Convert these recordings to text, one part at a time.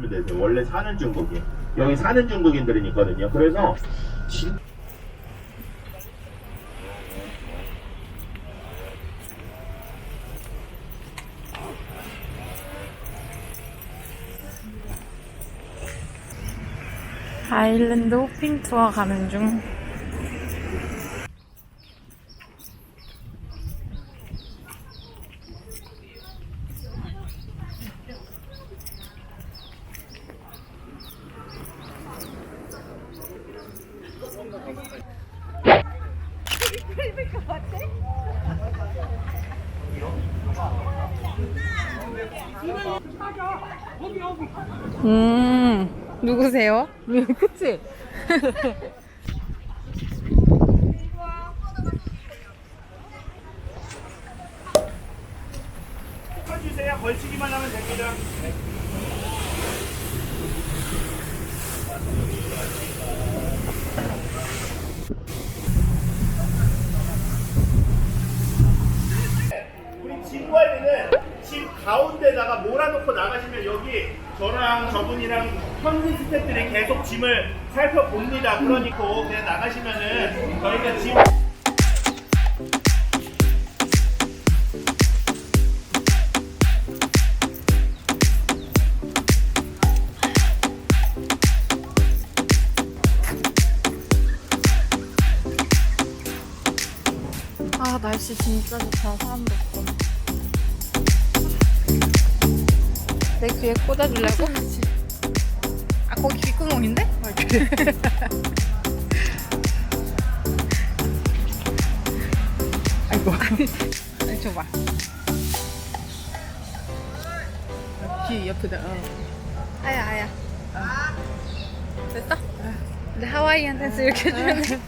보시면 되세요. 원래 사는 중국인. 여기 사는 중국인들은 있거든요. 그래서 진- 아일랜드 호핑 투어 가는 중. 음, 누구세요? 그치? 주세요. 걸치기만 하면 됩니다. 우리 짐 관리는 짐 가운데다가 몰아놓고 나가시면 여기 저랑 저분이랑 현지 스태프들이 계속 짐을 살펴봅니다. 그러니까 그냥 나가시면은 저희가 짐 아, 날씨 진짜 좋다. 사람도 없고. 내 귀에 꽂아주려고? 아, 거기 귓구멍인데? 아, 그래. 아이고. 아니, 줘봐. 귀 옆에다, 어. 아야, 아야. 됐어? 근데 하와이안 댄스 이렇게 해주면 돼.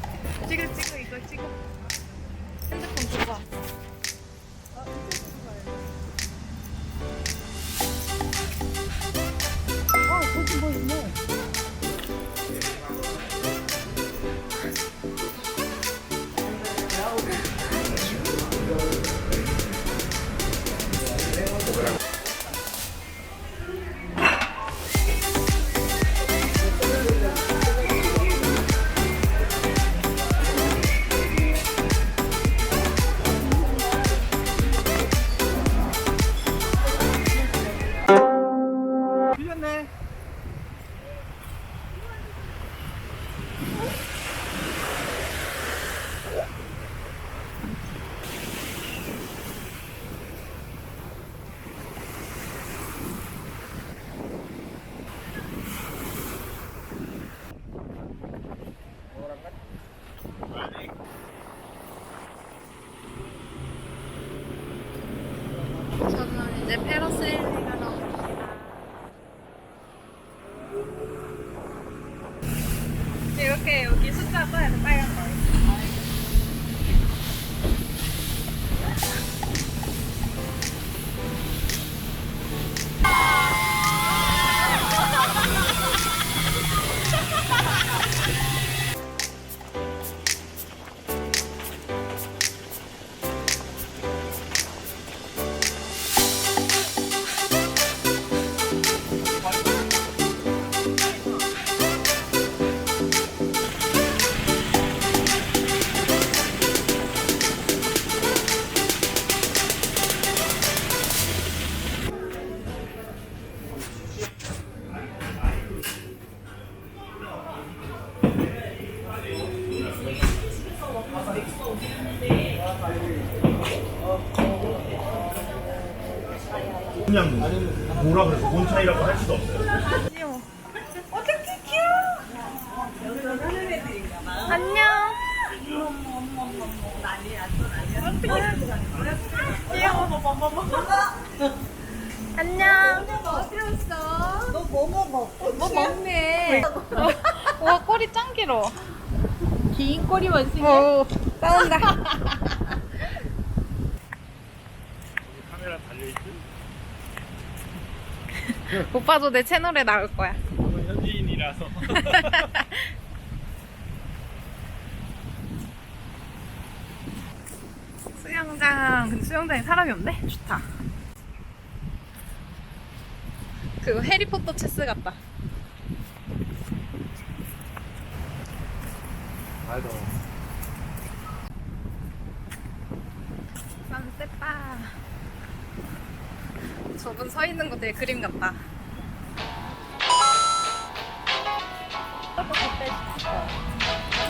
그냥 뭐라 그래서 뭔 차이라고 할 수도 없어요. 어떡해, 귀여워. 안녕. 안녕. 너뭐 먹어? 뭐 먹네. 와, 꼬리 짱 길어. 긴 꼬리만? 오, 싸운다. 카메라 달려있지? 오빠도 내 채널에 나올 거야. 저는 현지인이라서. 수영장, 근데 수영장에 사람이 없네? 좋다. 그거 해리포터 체스 같다. 선셋바. 저분 서 있는 거 되게 그림 같다.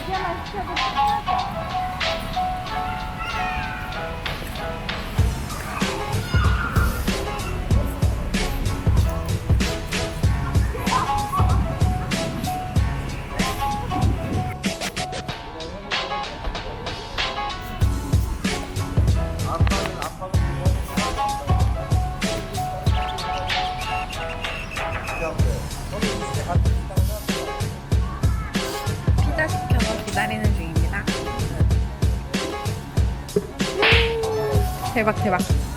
피자 대박 대박.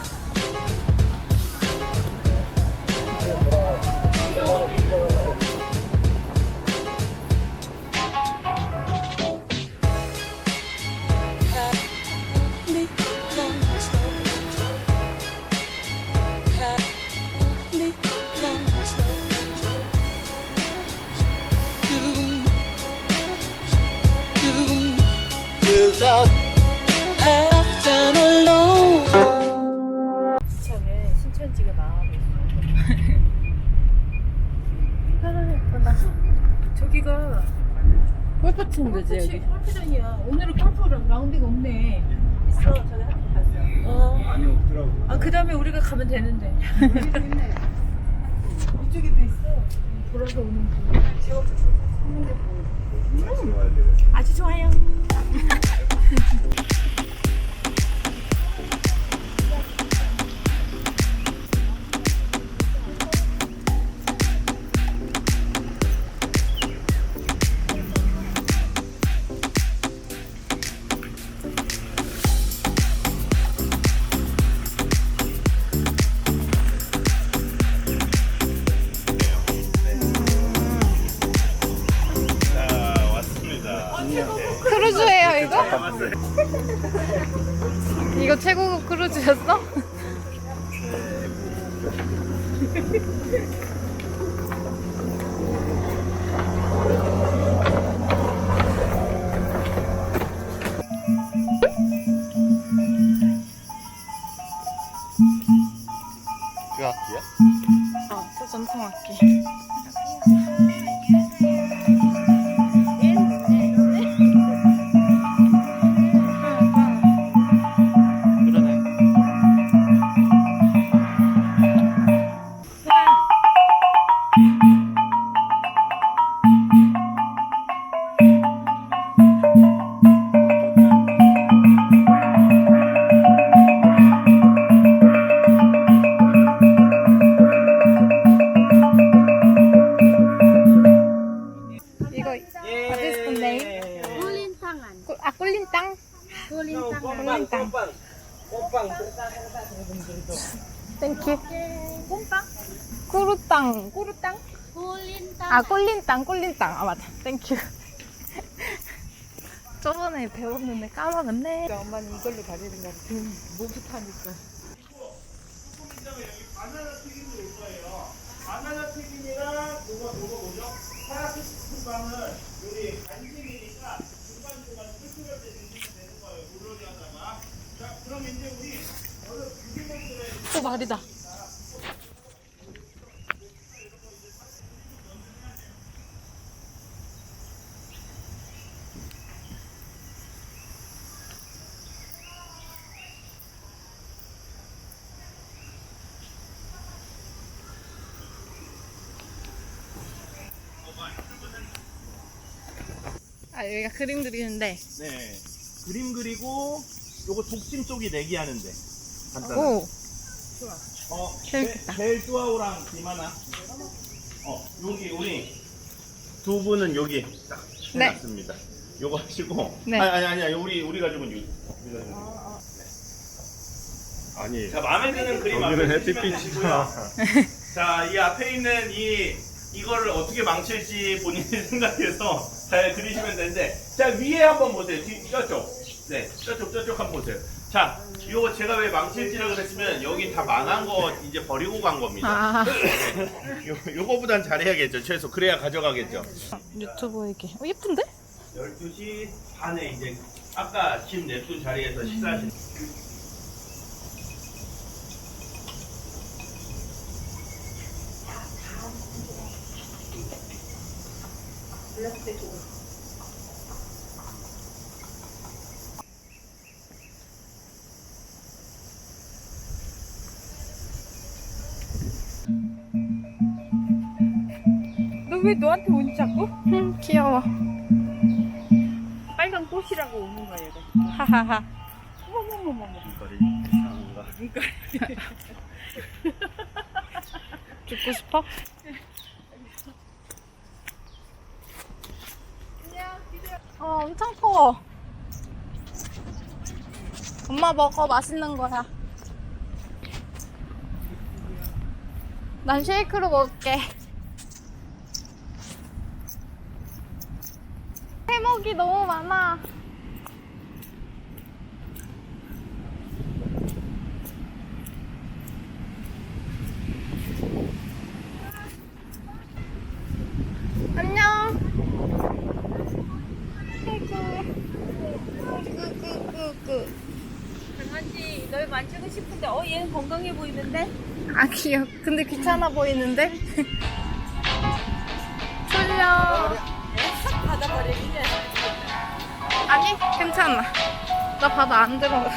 나가고 예쁘다. 저기가 골프 치는 데지 골프 여기. 골프장이야. 오늘은 골프 라운드가 없네. 있어. 전에 한번 갔어. 어. 아니, 없더라고. 아, 그 다음에 우리가 가면 되는데. 이쪽에도 있어. 돌아서 오는 길. 아주 좋아요. 왔어요. 이거 최고급 크루즈였어? 그 악기야? 어, 저 전통 악기. 땡큐. 꿀빵? 꾸루땅. 꾸루땅? Kulintangan. 아 꿀린땅 꿀린땅. 아 맞다. 땡큐. 저번에 배웠는데 까먹었네. 엄마는 이걸로 다니는 것 같아. 목욕하니까. 바나나 튀김이 올 거예요. 바나나 튀김이랑 그거 그거 뭐죠? 파라피스 빵은 우리 간식이니까 중간중간 끓여때 드시면 되는 거예요. 물놀이 하다가. 자, 그럼 이제 우리 오늘 구기mon들의 오 말이다. 아 여기가 그림 그리는데 네. 그림 그리고 요거 독심 쪽이 내기 하는데. 간단하게. 오 어, 재밌겠다. 벨- 벨뚜아우랑 김하나. 어, 여기 우리 두 분은 여기 딱 네. 해놨습니다. 요거 하시고. 네. 아니, 아니, 아니, 우리, 우리 가족은 여기. 우리 가족은. 아니. 자 마음에 드는 그림 앞에 여기는. 되시고요. 자, 이 앞에 있는 이 이거를 어떻게 망칠지 본인이 생각해서 잘 그리시면 되는데, 자 위에 한번 보세요. 뒤, 저쪽, 네, 저쪽 저쪽 한번 보세요. 자, 이거 제가 왜 망칠지라고 그랬으면 여기 다 망한 거 이제 버리고 간 겁니다. 아 요, 요거보단 잘해야겠죠, 최소. 그래야 가져가겠죠. 유튜브 이게 어, 예쁜데? 12시 반에 이제 아까 짐 냅둔 자리에서 식사하신. 너 왜 너한테 오니 자꾸? 음, 귀여워 빨간 꽃이라고 오는 거야 얘가. 하하하 어머머머머. 죽고 싶어? 어 엄청 커 엄마 먹어 맛있는 거야 난 쉐이크로 먹을게 해먹이 너무 많아. 안녕. 꾸꾸꾸꾸 강아지 널 만지고 싶은데 어 얘는 건강해 보이는데? 아 귀여워. 근데 귀찮아 보이는데 아니 괜찮아. 나 바다 안 들어가